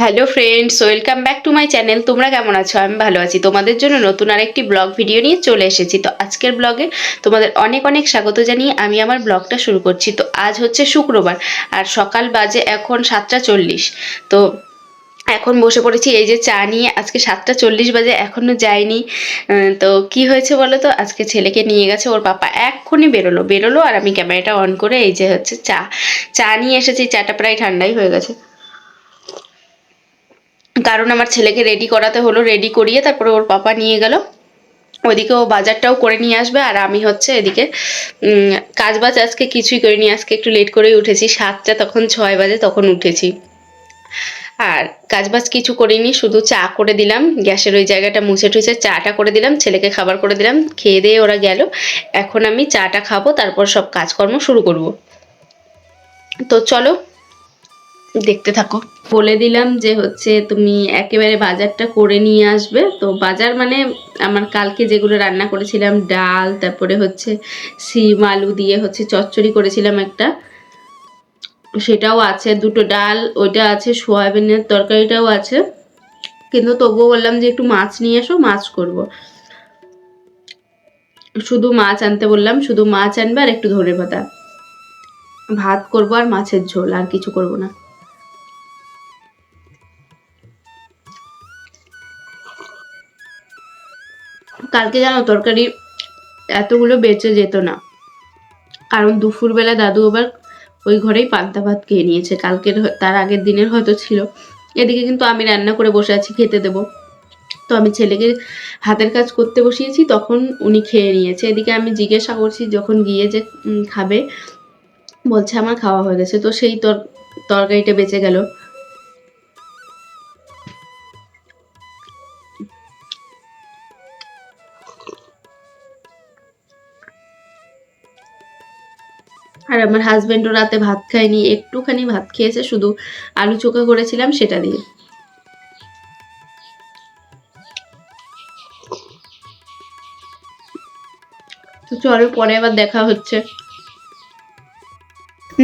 Hello friends welcome back to my channel তোমরা কেমন আছো? আমি ভালো আছি। তোমাদের জন্য নতুন আরেকটি ব্লগ ভিডিও নিয়ে চলে এসেছি। তো আজকের ব্লগে তোমাদের অনেক অনেক স্বাগত জানিয়ে আমি আমার ব্লগটা শুরু করছি। তো আজ হচ্ছে শুক্রবার আর সকাল বাজে এখন সাতটা চল্লিশ। তো এখন বসে পড়েছি এই যে চা নিয়ে। আজকে সাতটা চল্লিশ বাজে এখনও যায়নি তো কি হয়েছে বলো তো? আজকে ছেলেকে নিয়ে গেছে, ওর পাপা এক্ষুনি বেরোলো। বেরোলো আর আমি ক্যামেরাটা অন করে এই যে হচ্ছে চা। চা নিয়ে এসেছি, চাটা প্রায় ঠান্ডাই হয়ে গেছে। কারণ আমার ছেলেকে রেডি করাতে হলো রেডি করিয়ে তারপরে ওর পাপা নিয়ে গেল। ওদিকে ও বাজারটাও করে নিয়ে আসবে আর আমি হচ্ছে এদিকে কাজ বাজ আজকে কিছুই করিনি, আজকে একটু লেট করেই উঠেছি, সাতটা তখন ছয় বাজে তখন উঠেছি। আর কাজবাজ কিছু করিনি, শুধু চা করে দিলাম, গ্যাসের ওই জায়গাটা মুছে টুছে চাটা করে দিলাম, ছেলেকে খাবার করে দিলাম, খেয়ে দিয়ে ওরা গেল। এখন আমি চাটা খাব, তারপর সব কাজকর্ম শুরু করব। তো চলো দেখতে থাকো। বলে দিলাম যে হচ্ছে তুমি একেবারে বাজারটা করে নিয়ে আসবে। তো বাজার মানে আমার কালকে যেগুলো রান্না করেছিলাম, ডাল, তারপরে হচ্ছে সিম, আলু দিয়ে হচ্ছে চচ্চড়ি করেছিলাম একটা। সেটাও আছে, দুটো ডাল, ওইটা আছে, সোয়াবিনের তরকারিটাও আছে। কিন্তু তবুও বললাম যে একটু মাছ নিয়ে এসো, মাছ করব। শুধু মাছ আনতে বললাম, শুধু মাছ আনবে আর একটু ধনে পাতা ভাত করব আর মাছের ঝোল, আর কিছু করব না। কালকে জানো তরকারি এতগুলো বেঁচে যেত না। কারণ দুপুরবেলা দাদু আবার ওই ঘরেই পান্তা ভাত খেয়ে নিয়েছে। কালকের তার আগের দিনের হয়তো ছিল। এদিকে কিন্তু আমি রান্না করে বসে আছি, খেতে দেবো। তো আমি ছেলেকে হাতের কাজ করতে বসিয়েছি, তখন উনি খেয়ে নিয়েছে। এদিকে আমি জিজ্ঞাসা করছি, যখন গিয়ে যে খাবে, বলছে আমার খাওয়া হয়ে গেছে। তো সেই তর তরকারিটা বেঁচে গেল। আর আমার হাজব্যান্ডও রাতে ভাত খায়নি, একটুখানি ভাত খেয়েছে, শুধু আলু চোখা করেছিলাম, সেটা দিয়ে। তো চলো, পরে আবার দেখা হচ্ছে।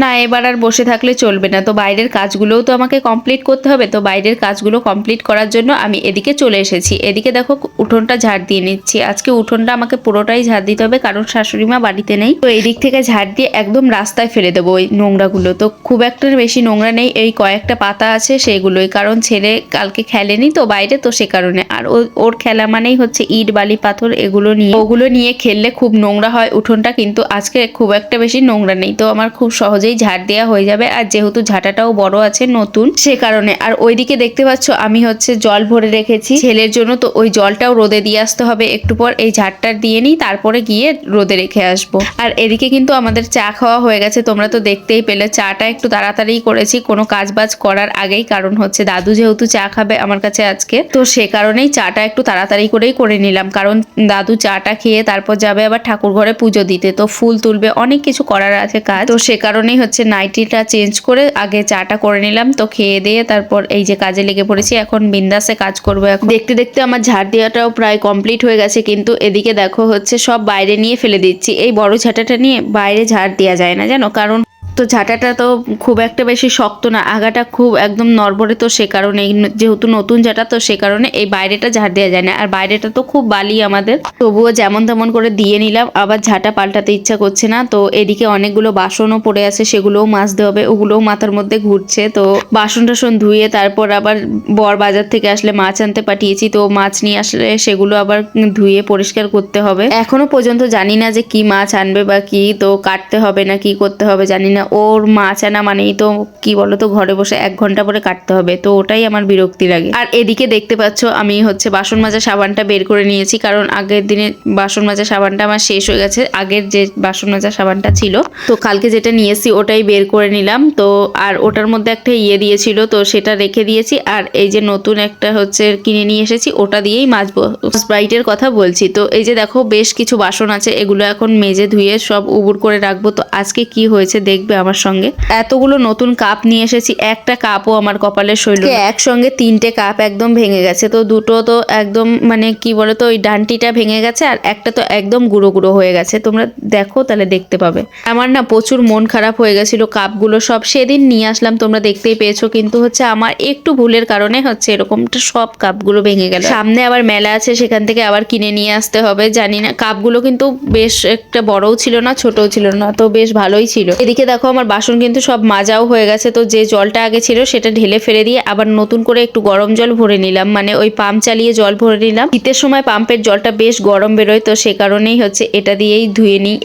না, এবার আর বসে থাকলে চলবে না। তো বাইরের কাজগুলোও তো আমাকে কমপ্লিট করতে হবে। তো বাইরের কাজগুলো কমপ্লিট করার জন্য আমি এদিকে চলে এসেছি। এদিকে দেখো উঠোনটা ঝাড় দিয়ে নিচ্ছি। আজকে উঠোনটা আমাকে পুরোটাই ঝাড় দিতে হবে, কারণ শাশুড়ি মা বাড়িতে নেই। তো এদিক থেকে ঝাড় দিয়ে একদম রাস্তায় ফেলে দেবো ওই নোংরাগুলো। তো খুব একটা বেশি নোংরা নেই, এই কয়েকটা পাতা আছে সেগুলোই। কারণ ছেলে কালকে খেলেনি তো বাইরে, তো সে কারণে। আর ওর খেলা মানেই হচ্ছে ইট, বালি, পাথর এগুলো নিয়ে। ওগুলো নিয়ে খেললে খুব নোংরা হয় উঠোনটা, কিন্তু আজকে খুব একটা বেশি নোংরা নেই। তো আমার খুব সহজেই ঝাড় দেওয়া হয়ে যাবে। আর যেহেতু ঝাঁটাটাও বড় আছে, নতুন, সে কারণে। আর ওইদিকে দেখতে পাচ্ছ, আমি হচ্ছে জল ভরে রেখেছি ছেলের জন্য। তো ওই জলটাও রোদে দিয়ে আসতে হবে একটু পর। এই ঝাড়টা দিয়ে নিই, তারপরে গিয়ে রোদে রেখে আসব। আর এদিকে কিন্তু আমাদের চা খাওয়া হয়ে গেছে। তোমরা তো দেখতেই পেলে, চাটা একটু তাড়াতাড়ি করেছি। কোনো কাজ বাজ করার আগেই, কারণ হচ্ছে দাদু যেহেতু চা খাবে আমার কাছে আজকে। তো সে কারণেই চাটা একটু তাড়াতাড়ি করেই করে নিলাম। কারণ দাদু চাটা খেয়ে তারপর যাবে আবার ঠাকুর ঘরে পুজো দিতে। তো ফুল তুলবে, অনেক কিছু করার আছে কাজ। তো সে কারণেই হচ্ছে নাইটিটা চেঞ্জ করে আগে চাটা করে নিলাম, তো খেয়ে দিয়ে তারপর এই যে কাজে লেগে পড়েছি, এখন বিন্দাসে কাজ করব এখন। দেখতে দেখতে আমার ঝাড় দেওয়াটাও প্রায় কমপ্লিট হয়ে গেছে, কিন্তু এদিকে দেখো হচ্ছে সব বাইরে নিয়ে ফেলে দিচ্ছি। এই বড় ঝাঁটাটা নিয়ে বাইরে ঝাড় দেওয়া যায় না, জানো? কারণ তো ঝাঁটাটা তো খুব একটা বেশি শক্ত না, আগাটা খুব একদম নরবরে তো সে কারণে যেহেতু নতুন ঝাঁটা তো সে কারণে এই বাইরেটা ঝাড় দেওয়া যায় না। আর বাইরেটা তো খুব বালি আমাদের। তবুও যেমন তেমন করে দিয়ে নিলাম, আবার ঝাঁটা পাল্টাতে ইচ্ছা করছে না, তো এদিকে অনেকগুলো বাসনও পড়ে আছে, সেগুলোও মাজতে হবে, ওগুলোও মাথার মধ্যে ঘুরছে। তো বাসন টাসন ধুয়ে তারপর আবার বর বাজার থেকে আসলে মাছ আনতে পাঠিয়েছি, তো মাছ নিয়ে আসলে সেগুলো আবার ধুয়ে পরিষ্কার করতে হবে। এখনও পর্যন্ত জানি না যে কি মাছ আনবে বা কি, তো কাটতে হবে না, কি করতে হবে জানি না। ওর মাছ আনা মানেই তো, কি বলো তো ঘরে বসে এক ঘণ্টা পরে কাটতে হবে, তো ওটাই আমার বিরক্তি লাগে। আর এদিকে দেখতে পাচ্ছ, আমি হচ্ছে বাসন মাজা সাবানটা বের করে নিয়েছি, কারণ আগের দিনে বাসন মাজা সাবানটা আমার শেষ হয়ে গেছে, আগের যে বাসন মাজা সাবানটা ছিল, তো কালকে যেটা নিয়েছি ওটাই বের করে নিলাম, তো আর ওটার মধ্যে একটা ইয়ে দিয়েছিল, তো সেটা রেখে দিয়েছি, আর এই যে নতুন একটা হচ্ছে কিনে নিয়ে এসেছি, ওটা দিয়েই মাজবো। স্প্রাইটের কথা বলছি, তো এই যে দেখো, বেশ কিছু বাসন আছে, এগুলো এখন মেজে ধুয়ে সব উবুর করে রাখব, তো আজকে কি হয়েছে দেখবে থাকবে আমার সঙ্গে। এতগুলো নতুন কাপ নিয়ে এসেছি একটা কাপও আমার কপালে শৈল একসঙ্গে তিনটে কাপ একদম ভেঙে গেছে তো দুটো তো একদম মানে কি বলো তো ওই ডান্টিটা ভেঙে গেছে আর একটা তো একদম গুঁড়ো গুঁড়ো হয়ে গেছে। তোমরা দেখো তাহলে দেখতে পাবে। আমার না প্রচুর মন খারাপ হয়ে গেছিল কাপগুলো সব। সেদিন নিয়ে আসলাম তোমরা দেখতেই পেয়েছ কিন্তু হচ্ছে আমার একটু ভুলের কারণে হচ্ছে এরকমটা সব কাপগুলো ভেঙে গেল। সামনে আবার মেলা আছে সেখান থেকে আবার কিনে নিয়ে আসতে হবে। জানি না কাপগুলো কিন্তু বেশ একটা বড়ও ছিল না ছোটও ছিল না তো বেশ ভালোই ছিল। এদিকে দেখো আমার বাসন কিন্তু সব মাজাও হয়ে গেছে। তো যে জলটা আগে ছিল সেটা ঢেলে ফেলে দিয়ে আবার নতুন করে একটু গরম জল ভরে নিলাম। মানে ওই পাম্প চালিয়ে জল ভরে নিলাম। শীতের সময় পাম্পের জলটা বেশ গরম বেরোয়, তো সে কারণেই হচ্ছে এটা দিয়েই ধুয়ে নিই।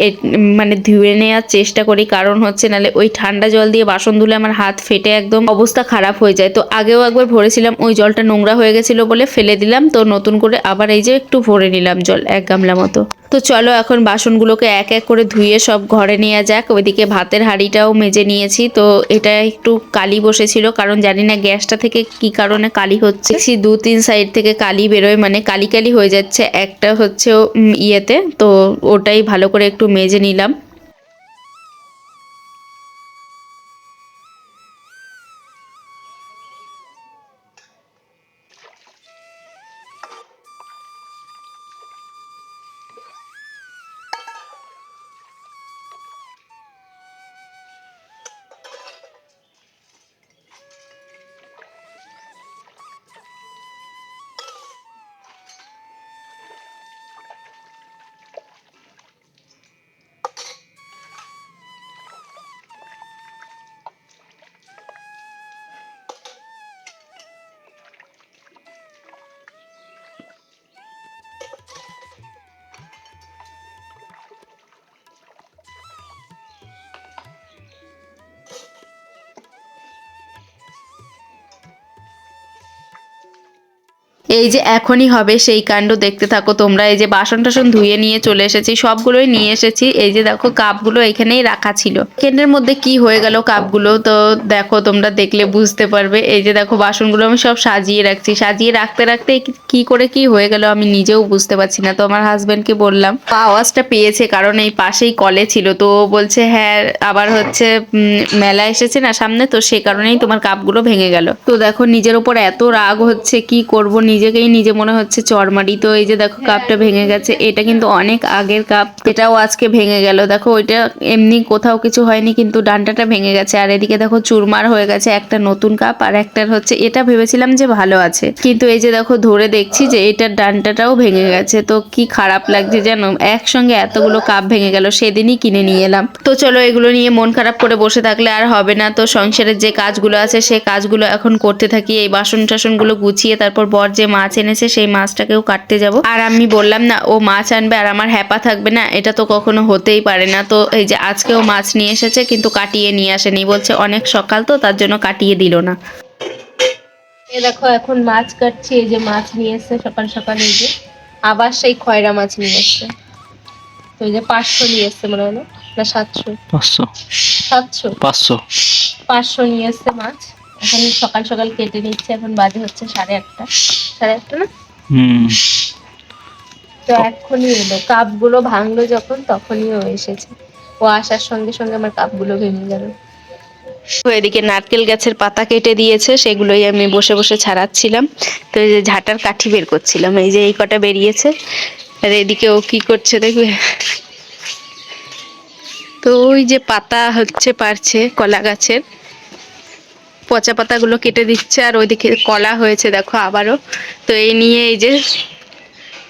মানে ধুয়ে নেওয়ার চেষ্টা করি। কারণ হচ্ছে নালে ওই ঠান্ডা জল দিয়ে বাসন ধুলে আমার হাত ফেটে একদম অবস্থা খারাপ হয়ে যায়। তো আগেও একবার ভরেছিলাম, ওই জলটা নোংরা হয়ে গেছিল বলে ফেলে দিলাম। তো নতুন করে আবার এই যে একটু ভরে নিলাম জল, এক গামলা মতো। তো চলো এখন বাসনগুলোকে এক এক করে ধুয়ে সব ঘরে নেওয়া যাক। ওইদিকে ভাতের হাঁড়িটাও মেজে নিয়েছি। তো এটা একটু কালি বসেছিল, কারণ জানি না গ্যাসটা থেকে কি কারণে কালি হচ্ছে। দেখছি দু তিন সাইড থেকে কালি বেরোয় মানে কালি কালি হয়ে যাচ্ছে। একটা হচ্ছে ইয়েতে, তো ওটাই ভালো করে একটু মেজে নিলাম। এই যে এখনই হবে সেই কাণ্ড, দেখতে থাকো তোমরা। এই যে বাসন টাসন ধুয়ে নিয়ে চলে এসেছি, সবগুলোই নিয়ে এসেছি। এই যে দেখো, কাপগুলো এখানেই রাখা ছিল। কেন্দ্রের মধ্যে কি হয়ে গেল কাপগুলো, তো দেখো তোমরা দেখলে বুঝতে পারবে। এই যে দেখো, বাসনগুলো আমি সব সাজিয়ে রাখছি। সাজিয়ে রাখতে রাখতে কি করে কি হয়ে গেল আমি নিজেও বুঝতে পারছি না। তো আমার হাজব্যান্ডকে বললাম আওয়াজটা পেয়েছে, কারণ এই পাশেই কলে ছিল। তো বলছে হ্যাঁ আবার হচ্ছে মেলা এসেছে না সামনে, তো সে কারণেই তোমার কাপগুলো ভেঙে গেল। তো দেখো, নিজের ওপর এত রাগ হচ্ছে, কি করব? নিজেকেই নিজে মনে হচ্ছে চরমারি। তো এই যে দেখো কাপটা ভেঙে গেছে এটা কিন্তু অনেক আগের কাপ এটাও আজকে ভেঙে গেল। দেখো ওইটা এমনি কোথাও কিছু হয়নি কিন্তু ডান্ডাটা ভেঙে গেছে। আর এদিকে দেখো চুরমার হয়ে গেছে একটা নতুন কাপ আর একটার হচ্ছে এটা ভেবেছিলাম যে ভালো আছে। কিন্তু এই যে দেখো ধরে দেখছি যে এটার ডান্ডাটাও ভেঙে গেছে। তো কি খারাপ লাগছে জানো? একসঙ্গে এতগুলো কাপ ভেঙে গেল সেদিনই কিনে নিয়ে এলাম। তো চলো এগুলো নিয়ে মন খারাপ করে বসে থাকলে আর হবে না। তো সংসারের যে কাজগুলো আছে সে কাজগুলো এখন করতে থাকি। এই বাসন টাসনগুলো গুছিয়ে তারপর বর যে মাছ এনেছে সেই মাছটাকেও কাটতে যাব। আর আমি বললাম না ও মাছ আনবে আর আমার হ্যাপা থাকবে না এটা তো কখনো হতেই পারে না। তো এই যে আজকেও মাছ নিয়ে এসেছে কিন্তু কাটিয়ে নিয়ে আসেনি। বলছে অনেক সকাল তো তার জন্য কাটিয়ে দিল না। এ দেখো এখন মাছ কাটছি এই যে মাছ নিয়ে এসছে সকাল সকাল এই যে। আবার সেই খয়রা মাছ নিয়ে এসছে। তো এই যে পাঁচশো নিয়ে এসছে মনে হলো না সাতশো। পাঁচশো। সাতশো? পাঁচশো। পাঁচশো নিয়ে এসছে মাছ। এখন সকাল সকাল কেটে নিচ্ছে এখন বাজে হচ্ছে সাড়ে আটটা। সাড়ে আটটা না? হুম। তো এখনই এলো। কাপগুলো ভাঙলো যখন তখনই ও এসেছে। ও আসার সঙ্গে সঙ্গে আমার কাপগুলো ভেঙে গেল। তো এদিকে নারকেল গাছের পাতা কেটে দিয়েছে সেগুলোই আমি বসে বসে ছাড়াচ্ছিলাম। তো এই যে ঝাঁটার কাঠি বের করছিলাম এই যে এই কটা বেরিয়েছে। আর এদিকে ও কি করছে দেখবে? তো ওই যে পাতা হচ্ছে পারছে কলা গাছের। পচা পাতাগুলো কেটে দিচ্ছে আর ওইদিকে কলা হয়েছে, দেখো আবারও। তো এই নিয়ে এই যে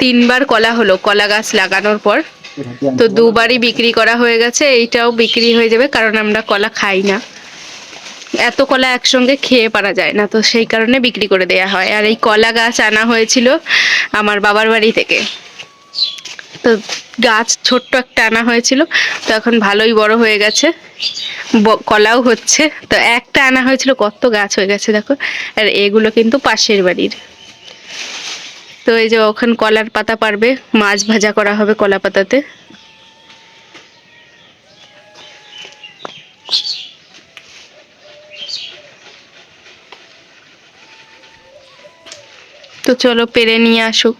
তিনবার কলা হলো, কলা গাছ লাগানোর পর। তো দুবারই বিক্রি করা হয়ে গেছে, এইটাও বিক্রি হয়ে যাবে কারণ আমরা কলা খাই না। এত কলা একসঙ্গে খেয়ে পারা যায় না, তো সেই কারণে বিক্রি করে দেয়া হয়। আর এই কলা গাছ আনা হয়েছিল আমার বাবার বাড়ি থেকে। তো গাছ ছোট্ট একটা আনা হয়েছিল, তো এখন ভালোই বড় হয়ে গেছে কলাও হচ্ছে, তো একটা আনা হয়েছিল, কত গাছ হয়ে গেছে দেখো, আর এগুলো কিন্তু পাশের বাড়ির। তো এই যে ওখানে কলার পাতা পারবে, মাছ ভাজা করা হবে কলা পাতাতে। তো চলো পেরে নিয়ে আসুক।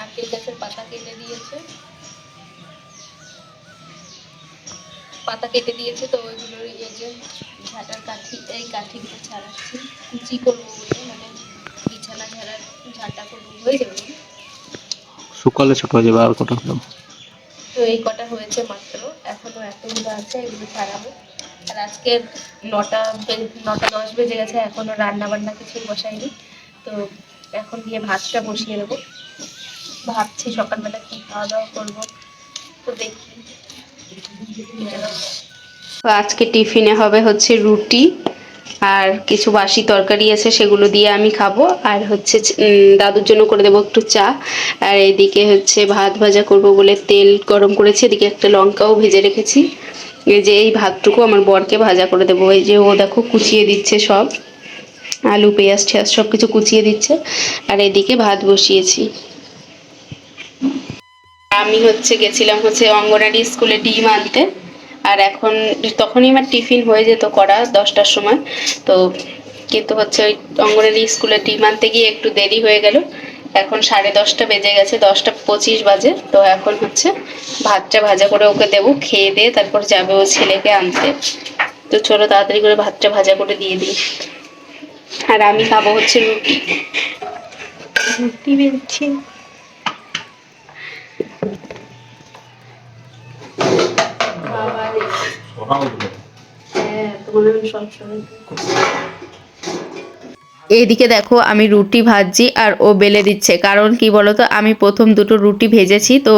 নারকেল গাছের পাতা কেটে দিয়েছে। পাতা কেটে দিয়েছে তো ওইগুলোর এই যে ঝাঁটার কাঠি এই কাঠিগুলো ছাড়াচ্ছি। কুচি করব বলে মানে বিছানা ঝাড়ার ঝাঁটা করব হয়ে যাবে সকালে ছোট হয়ে যাবে আর কটা হলো? তো এই কটা হয়েছে মাত্র। এখনও এতগুলো আছে এগুলো ছাড়াবো। আর আজকে নটা নটা দশ বেজে গেছে এখনও রান্না বান্না কিছু বসাইনি। তো এখন গিয়ে ভাতটা বসিয়ে দেবো। ভাবছি সকালবেলা কি খাওয়া দাওয়া করব, তো দেখি। আজকে টিফিনে হবে হচ্ছে রুটি আর কিছু বাসি তরকারি আছে, সেগুলো দিয়ে আমি খাব। আর হচ্ছে দাদুর জন্য করে দেবো একটু চা। আর এদিকে হচ্ছে ভাত ভাজা করব বলে তেল গরম করেছি, এদিকে একটা লঙ্কাও ভেজে রেখেছি। যে এই ভাতটুকু আমার বরকে ভাজা করে দেবো। এই যে ও দেখো কুচিয়ে দিচ্ছে সব। আলু, পেঁয়াজ, ঠেয়াজ সব কিছু কুচিয়ে দিচ্ছে। আর এদিকে ভাত বসিয়েছি। আমি হচ্ছে গেছিলাম হচ্ছে অঙ্গনারী স্কুলে ডিম আনতে। আর এখন তখনই আমার টিফিন হয়ে যেত করা দশটার সময়। তো কিন্তু হচ্ছে ওই অঙ্গনারী স্কুলে ডিম আনতে গিয়ে একটু দেরি হয়ে গেল। এখন সাড়ে দশটা বেজে গেছে, দশটা পঁচিশ বাজে। তো এখন হচ্ছে ভাতটা ভাজা করে ওকে দেবো, খেয়ে দিয়ে তারপর যাবে ও ছেলেকে আনতে। তো চলো তাড়াতাড়ি করে ভাতটা ভাজা করে দিয়ে দিই। আর আমি খাব হচ্ছে রুটি। রুটি বেলছি। হ্যাঁ তোমার আমি সবসময় এইদিকে দেখো, আমি রুটি ভাজছি আর ও বেলে দিচ্ছে। কারণ কি বলতো, আমি প্রথম দুটো রুটি ভেজেছি, তো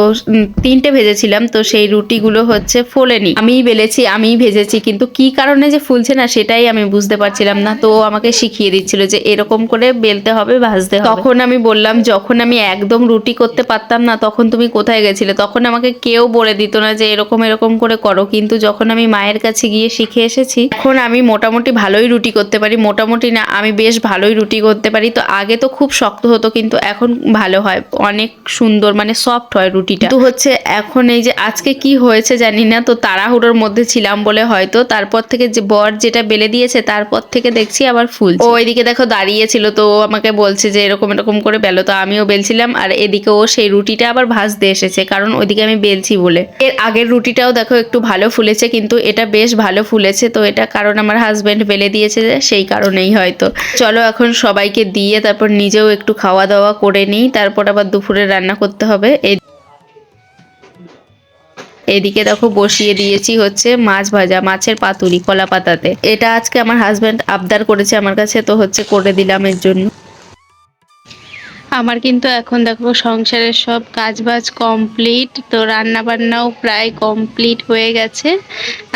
তিনটে ভেজেছিলাম, তো সেই রুটিগুলো হচ্ছে ফোলেনি। আমিই বেলেছি, আমিই ভেজেছি, কিন্তু কি কারণে যে ফুলছে না, সেটাই আমি বুঝতে পারছিলাম না। তো আমাকে শিখিয়ে দিচ্ছিল যে এরকম করে বেলতে হবে, ভাজতে হবে। তখন আমি বললাম, যখন আমি একদম রুটি করতে পারতাম না, তখন তুমি কোথায় গেছিলে? তখন আমাকে কেউ বলে দিত না যে, এরকম এরকম করে করো। কিন্তু যখন আমি মায়ের কাছে গিয়ে শিখে এসেছি, এখন আমি মোটামুটি ভালোই রুটি করতে পারি। মোটামুটি না, আমি বেশ ভালোই রুটি করতে পারি। তো আগে তো খুব শক্ত হতো কিন্তু এখন ভালো হয়। অনেক সুন্দর মানে সফট হয় রুটিটা। তো হচ্ছে এখন এই যে আজকে কি হয়েছে জানি না তো তাড়াহুড়োর মধ্যে ছিলাম বলে হয়তো তারপর থেকে যে বর যেটা বেলে দিয়েছে তারপর থেকে দেখছি আবার ফুল ও এদিকে দেখো দাঁড়িয়েছিল তো ও আমাকে বলছে যে এরকম এরকম করে বেলো তো আমিও বেলছিলাম। আর এদিকে ও সেই রুটিটা আবার ভাজতে এসেছে কারণ ওইদিকে আমি বেলছি বলে। এর আগের রুটিটাও দেখো একটু ভালো ফুলেছে কিন্তু এটা বেশ ভালো ফুলেছে তো এটা কারণ আমার হাজব্যান্ড বেলে দিয়েছে যে সেই কারণেই হয়তো। চলো এখন সবাইকে দিয়ে তারপর নিজেও একটু খাওয়া দাওয়া করে নিই, তারপর আবার দুপুরে রান্না করতে হবে। এদিকে দেখো বসিয়ে দিয়েছি হচ্ছে মাছ ভাজা, মাছের পাতুরি কলা পাতাতে এটা আজকে আমার হাজব্যান্ড আবদার করেছে আমার কাছে, তো হচ্ছে করে দিলাম এর জন্য। আমার কিন্তু এখন দেখো সংসারের সব কাজ বাজ কমপ্লিট তো রান্না বান্নাও প্রায় কমপ্লিট হয়ে গেছে।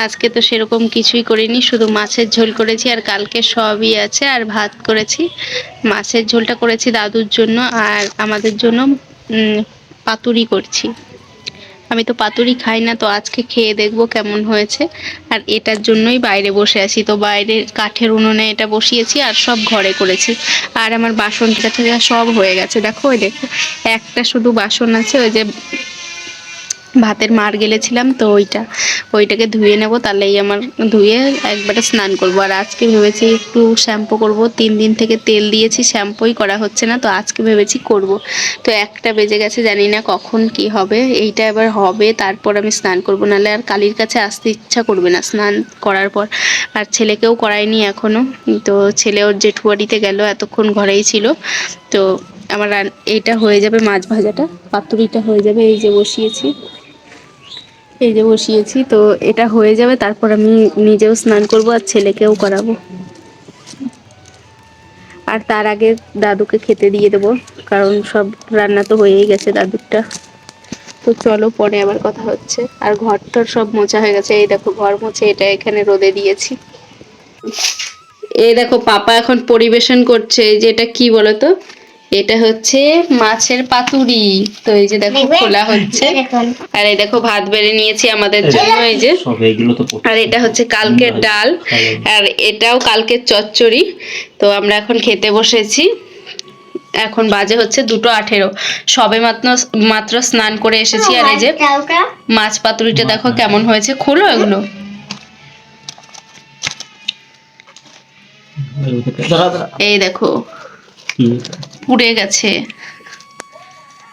আজকে তো সেরকম কিছুই করিনি, শুধু মাছের ঝোল করেছি আর কালকে সবই আছে আর ভাত করেছি। মাছের ঝোলটা করেছি দাদুর জন্য আর আমাদের জন্য পাতুরি করছি। আমি তো পাতুরি খাই না, তো আজকে খেয়ে দেখব কেমন হয়েছে। আর এটার জন্যই বাইরে বসে আছি, তো বাইরে কাঠের উনুনে এটা বসিয়েছি আর সব ঘরে করেছি। আর আমার বাসন থেকে সব হয়ে গেছে, দেখো ওই দেখো, একটা শুধু বাসন আছে, ওই যে ভাতের মার গেলেছিলাম, তো ওইটা, ওইটাকে ধুয়ে নেব, তাহলেই আমার ধুয়ে একবারে স্নান করব। আর আজকে ভেবেছি একটু শ্যাম্পু করব, তিন দিন থেকে তেল দিয়েছি, শ্যাম্পুই করা হচ্ছে না, তো আজকে ভেবেছি করব। তো একটা বেজে গেছে, জানি না কখন কি হবে, এইটা এবার হবে, তারপর আমি স্নান করব, নাহলে আর কালির কাছে আসতে ইচ্ছা করবে না স্নান করার পর। আর ছেলেকেও করায়নি এখনও, তো ছেলে ওর জেঠুয়ারিতে গেল, এতক্ষণ ঘরেই ছিল। তো আমার এইটা হয়ে যাবে মাছ ভাজাটা, পাতুরিটা হয়ে যাবে, এই যে বসিয়েছি। এই যে বসিয়েছি, তো এটা হয়ে যাবে, তারপর আমি নিজেও স্নান করব আর ছেলেকেও করাবো। আর তার আগে দাদুকে খেতে দিয়ে দেবো, কারণ সব রান্না তো হয়েই গেছে দাদুরটা। তো চলো, পরে আবার কথা হচ্ছে। আর ঘরটার সব মোছা হয়ে গেছে, এই দেখো ঘর মুছে, এটা এখানে রোদে দিয়েছি। এই দেখো, পাপা এখন পরিবেশন করছে যে এটা কি বলতো? এটা হচ্ছে মাছের পাতুরি। তো এই যে দেখো খোলা হচ্ছে। আর এই দেখো ভাত বেড়ে নিয়েছি আমাদের জন্য এই যে। সব এইগুলো তো পড়তে- আর এটা হচ্ছে কালকের ডাল। আর এটাও কালকের চচ্চড়ি। তো আমরা এখন খেতে বসেছি। এখন বাজে হচ্ছে দুটো আঠেরো। সবে মাত্র মাত্র স্নান করে এসেছি। আর এই যে মাছ পাতুরিটা দেখো কেমন হয়েছে। খোলো এগুলো। এই দেখো? পুড়ে গেছে।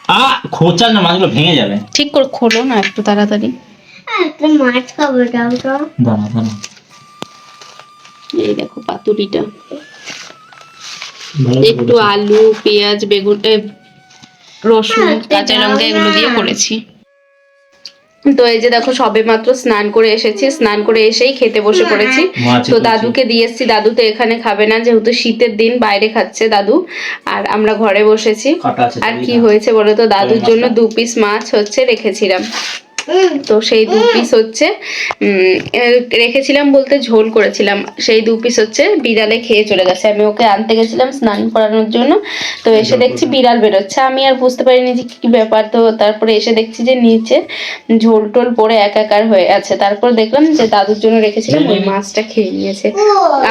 আ খোঁচা না মাছগুলো ভেঙে যাবে। ঠিক করে খোলো না একটু তাড়াতাড়ি। একটা মাছ খাব দাও তো দাঁড়া দাঁড়া এই দেখো পাতুরিটা। একটু আলু পেঁয়াজ বেগুন রসুন হ্যাঁ, কাঁচা লঙ্কা এগুলো দিয়ে করেছি। তো এই যে দেখো সবে মাত্র স্নান করে এসেছি স্নান করে এসেই খেতে বসে পড়েছি। তো দাদুকে দিয়ে এসছি দাদু তো এখানে খাবে না যেহেতু শীতের দিন বাইরে খাচ্ছে দাদু। আর আমরা ঘরে বসেছি। আর কি হয়েছে বলো তো দাদুর জন্য দু পিস মাছ হচ্ছে রেখেছিলাম। তো সেই দু পিস হচ্ছে রেখেছিলাম বলতে ঝোল করেছিলাম সেই দু পিস হচ্ছে বিড়ালে খেয়ে চলে গেছে। আমি ওকে আনতে গেছিলাম স্নান করানোর জন্য তো এসে দেখছি বিড়াল বেরোচ্ছে। আমি আর বুঝতে পারিনি যে কি ব্যাপার তো তারপরে এসে দেখছি যে নিচে ঝোল টোল পড়ে একাকার হয়ে আছে। তারপর দেখলাম যে দাদুর জন্য রেখেছিলাম ওই মাছটা খেয়ে নিয়েছে।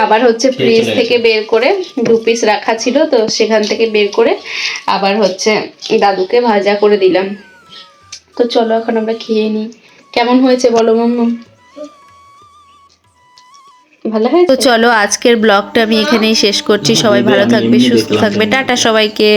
আবার হচ্ছে ফ্রিজ থেকে বের করে দু পিস রাখা ছিল তো সেখান থেকে বের করে আবার হচ্ছে দাদুকে ভাজা করে দিলাম। তো চলো এখন আমরা খেয়ে নিই। কেমন হয়েছে বলো মাম্মা? ভালো হয়েছে? তো চলো আজকের ব্লগটা আমি এখানেই শেষ করছি। সবাই ভালো থাকবে সুস্থ থাকবে। টাটা সবাইকে।